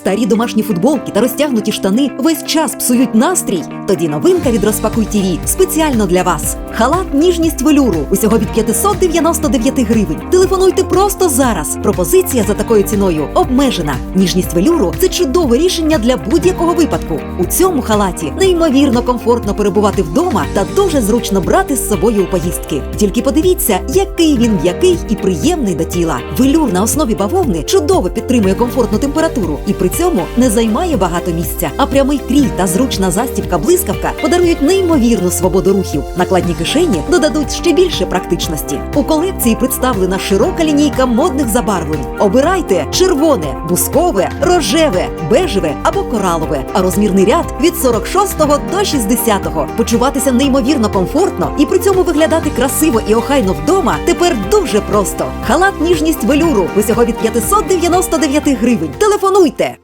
старі домашні футболки та розтягнуті штани весь час псують настрій? Тоді новинка від Розпакуй ТІВІ спеціально для вас. Халат ніжність велюру усього від 599 гривень. Телефонуйте просто зараз. Пропозиція за такою ціною обмежена. Ніжність велюру це чудове рішення для будь-якого випадку. У цьому халаті неймовірно комфортно перебувати вдома та дуже зручно брати з собою у поїздки. Тільки подивіться, який він м'який і приємний до тіла. Велюр на основі бавовни чудово підтримує комфортну температуру і при цьому не займає багато місця. А прямий крій та зручна застібка блискавка подарують неймовірну свободу рухів. Накладні кишені додадуть ще більше практичності. У колекції представлена широка лінійка модних забарвлень. Обирайте червоне, бускове, рожеве, бежеве або коралове. А розмірний ряд від 46 до 60. Почуватися неймовірно комфортно і при цьому виглядати красиво і охайно вдома тепер дуже просто. Халат ніжність велюру усього від 599 гривень. Телефонуйте!